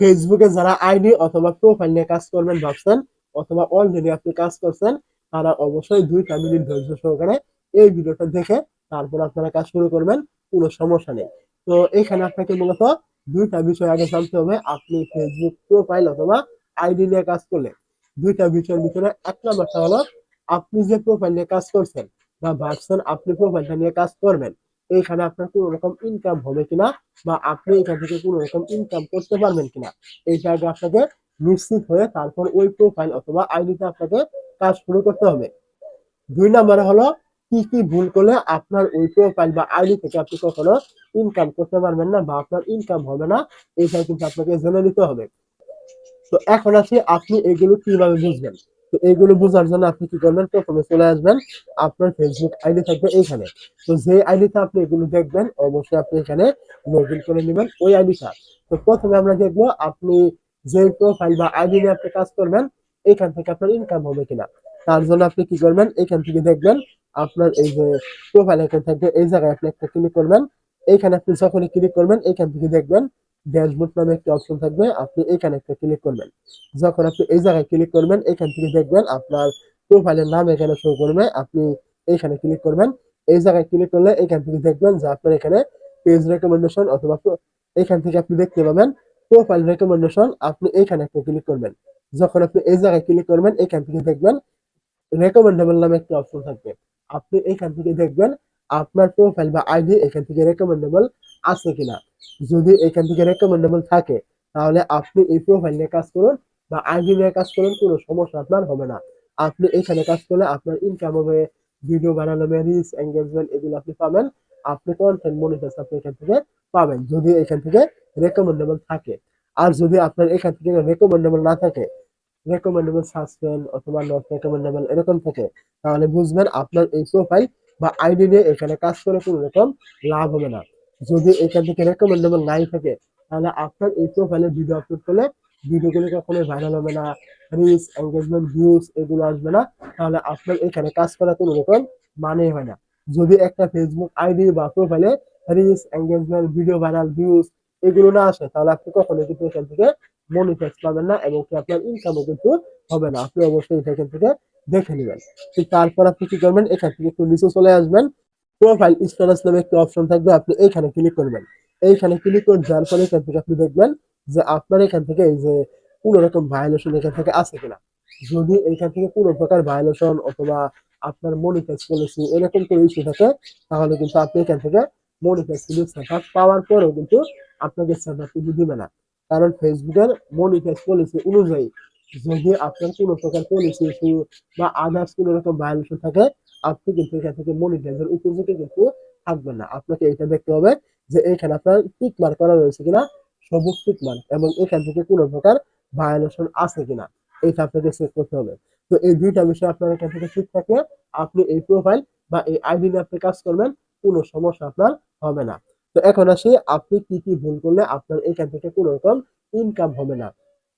ফেসবুকে যারা আইডি অথবা প্রোফাইল নিয়ে কাজ করবেন ভাবছেন, অথবা অলরেডি আপনি কাজ করছেন, তারা অবশ্যই দুইটা মিনিট ধৈর্য সহকারে এই ভিডিওটা দেখে তারপর আপনারা কাজ শুরু করবেন, কোনো সমস্যা নেই। তো এখানে আপনাকে মূলত দুইটা বিষয় আগে জানতে হবে, আপনি ফেসবুক প্রোফাইল অথবা আইডি নিয়ে কাজ করলে। দুইটা বিষয়ের ভিতরে এক নম্বরটা হলো, আপনি যে প্রোফাইল নিয়ে কাজ করছেন বা ভাবছেন আপনি প্রোফাইলটা নিয়ে কাজ করবেন এইখানে আপনার কোনো রকম ইনকাম হবে কিনা বা আপনি এখান থেকে কোনো রকম ইনকাম করতে পারবেন কিনা? এইটা আগে আপনাকে নিশ্চিত হয়ে তারপর ওই প্রোফাইল অথবা আইডিতে আপনাকে কাজ শুরু করতে হবে। দুই নম্বরে হলো, কি কি ভুল করলে আপনার ওই প্রোফাইল বা আইডি থেকে আপনি কখনো ইনকাম করতে পারবেন না বা আপনার ইনকাম হবে না, এইটা কিন্তু আপনাকে জেনে নিতে হবে। তো এখন আসি আপনি এগুলো কীভাবে বুঝবেন? তো এগুলো বোঝার জন্য আপনি কি করবেন? প্রথমে চলে আসবেন। আপনার ফেসবুক আইডি থাকবে এইখানে। তো যে আইডিতে আপনি এগুলো দেখবেন, অবশ্যই আপনি এখানে লগ ইন করে নেবেন। ওই আইডিটা তো প্রথমে আমরা দেখব আপনি যে প্রোফাইল বা আইডি নিয়ে আপনি কাজ করবেন, এখান থেকে আপনার ইনকাম হবে কিনা। তার জন্য আপনি কি করবেন? এখান থেকে দেখবেন আপনার এই যে প্রোফাইল এখানে থাকবে, এই জায়গায় আপনি একটা ক্লিক করবেন। এইখানে আপনি যখনই ক্লিক করবেন, এখান থেকে দেখবেন ড্যাশবোর্ড নামে একটা অপশন থাকবে, আপনি এখানে একটা ক্লিক করবেন। যখন আপনি এই জায়গায় ক্লিক করবেন, এখান থেকে দেখবেন আপনার প্রোফাইলের নাম এখানে শো করবে, আপনি এইখানে ক্লিক করবেন। এই জায়গায় ক্লিক করলে এখান থেকে দেখবেন যে আপনার এখানে পেজ রেকমেন্ডেশন অথবা এখান থেকে আপনি দেখতে পাবেন প্রোফাইল রেকমেন্ডেশন আপনি এইখানে একটা ক্লিক করবেন। যখন আপনি এই জায়গায় ক্লিক করবেন, এখান থেকে দেখবেন রেকমেন্ডেবল নামে একটা অপশন থাকবে। আপনি এখান থেকে দেখবেন আপনার প্রোফাইল বা আইডি এখান থেকে রেকমেন্ডেবল আছে কিনা? যদি এখান থেকে রেকমেন্ডেবল থাকে, তাহলে আপনি এই প্রোফাইল নিয়ে কাজ করুন বা আইডি নিয়ে কাজ করুন, কোনো সমস্যা আপনার হবে না। আপনি এখানে কাজ করলে আপনার ইনকাম হবে ভিডিও বানানো রিচ এঙ্গেজমেন্ট এগুলো আপনি পাবেন। আপনি কন্টেন্ট মনিটাইজ আপনি এখান থেকে পাবেন, যদি এখান থেকে রেকমেন্ডেবল থাকে। আর যদি আপনার এখান থেকে রেকমেন্ডেবল না থাকে রেকমেন্ডেবল সাসপেন্ড অথবা নট রেকমেন্ডেবল এরকম থাকে, তাহলে বুঝবেন আপনার এই প্রোফাইল বা আইডি নিয়ে এখানে কাজ করে কোনো রকম লাভ হবে না। যদি এখান থেকে রেকমেন্ডেবল নাই থাকে, তাহলে আপনার এই প্রোফাইলে ভিডিও আপলোড করলে ভিডিওগুলো কখনোই ভাইরাল হবে না রিচ এঙ্গেজমেন্ট ভিউজ এগুলো আসবে না, তাহলে আপনার এখানে কাজ করা কোনো রকম মানে হয় না। যদি একটা ফেসবুক আইডি বা প্রোফাইলে reach engagement video viral views এগুলো না আসে, তাহলে আপনি কখনো কিন্তু এখান থেকে মনিটাইজ পাবেন না এবং কি আপনার ইনকামও কিন্তু হবে না। আপনি অবশ্যই এখান থেকে দেখে নেবেন। তারপর আপনি কি করবেন? এখান থেকে একটু নিচে চলে আসবেন। প্রোফাইল স্ট্যাটাস নামে একটা অপশন থাকবে, আপনি এইখানে ক্লিক করবেন। এইখানে ক্লিক করে যাওয়ার পরে এখান থেকে আপনি দেখবেন যে আপনার এখান থেকে এই যে কোনো রকম ভায়োলেশন এখান থেকে আছে কিনা। যদি এখান থেকে কোনো প্রকার ভায়োলেশন অথবা আপনার মনিটাইজ পলিসি এরকম কোনো ইস্যু থাকে, তাহলে কিন্তু আপনি এখান থেকে মনিটাইজ সেটআপ পাওয়ার পরেও কিন্তু আপনাকে সেটআপ কিন্তু দিবে না। কারণ ফেসবুকের মনিটাইজ পলিসি অনুযায়ী যদি আপনার কোনো প্রকার পলিসি ইস্যু বা আদার্স কোনো রকম ভায়োলেশন থাকে আপনি কিন্তু এখান থেকে মনিটাইজের উপযোগী কিন্তু থাকবেন না। আপনাকে এটা দেখতে হবে যে এখানে আপনার টিক মার্ক করা রয়েছে কিনা, সবুজ টিক মার্ক এবং এখান থেকে কোনো প্রকার ভায়োলেশন আছে কিনা, এটা আপনাকে চেক করতে হবে। তো এই দুইটা বিষয় আপনার এখান থেকে ঠিক থাকলে আপনি এই প্রোফাইল বা এই আইডি নিয়ে আপনি কাজ করবেন, কোনো সমস্যা আপনার হবে না। তো এখন আসি, আপনি কি কি ভুল করলে আপনার এখান থেকে কোনো রকম ইনকাম হবে না।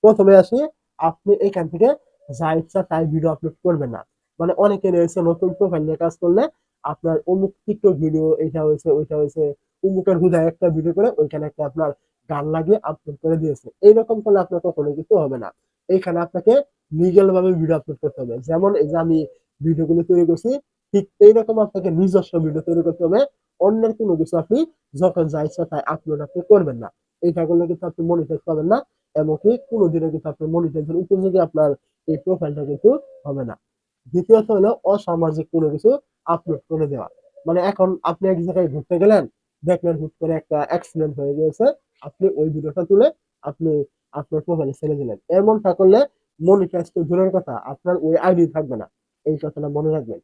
প্রথমে আসি, আপনি এখান থেকে যা ইচ্ছা তাই ভিডিও আপলোড করবেন না। মানে অনেকে রয়েছে নতুন প্রোফাইল নিয়ে কাজ করলে আপনার অমুক টিকটক ভিডিও এইটা হয়েছে, ওইটা হয়েছে, অমুকের হুদায় একটা ভিডিও করে ওইখানে একটা আপনার গান লাগিয়ে আপলোড করে দিয়েছে। এইরকম করলে আপনার কখনো কিছু হবে না। এইখানে আপনাকে লিগেল ভাবে ভিডিও আপলোড করতে হবে। যেমন এই যে আমি ভিডিওগুলো তৈরি করছি, ঠিক এইরকম আপনাকে নিজস্ব ভিডিও তৈরি করতে হবে। অন্যের কোনো কিছু আপনি যখন যা ইচ্ছা তাই আপলোড আপনি করবেন না। এইটা করলে কিন্তু আপনি মনিটাইজ পাবেন না, এমনকি কোনোদিনও কিন্তু আপনার মনিটাইজের উপযোগী আপনার এই প্রোফাইলটা কিন্তু হবে না। দ্বিতীয়ত হলো অসামাজিক কোনো কিছু আপলোড করে দেওয়া। মানে এখন আপনি এক জায়গায় ঘুরতে গেলেন, দেখলেন হুট করে একটা অ্যাক্সিডেন্ট হয়ে গিয়েছে, আপনি ওই ভিডিওটা তুলে আপনি আপনার প্রোফাইলে ছেড়ে দিলেন। এমনটা করলে মনিটাইজ তো দূরের কথা, আপনার ওই আইডি থাকবে না। এই কথাটা মনে রাখবেন।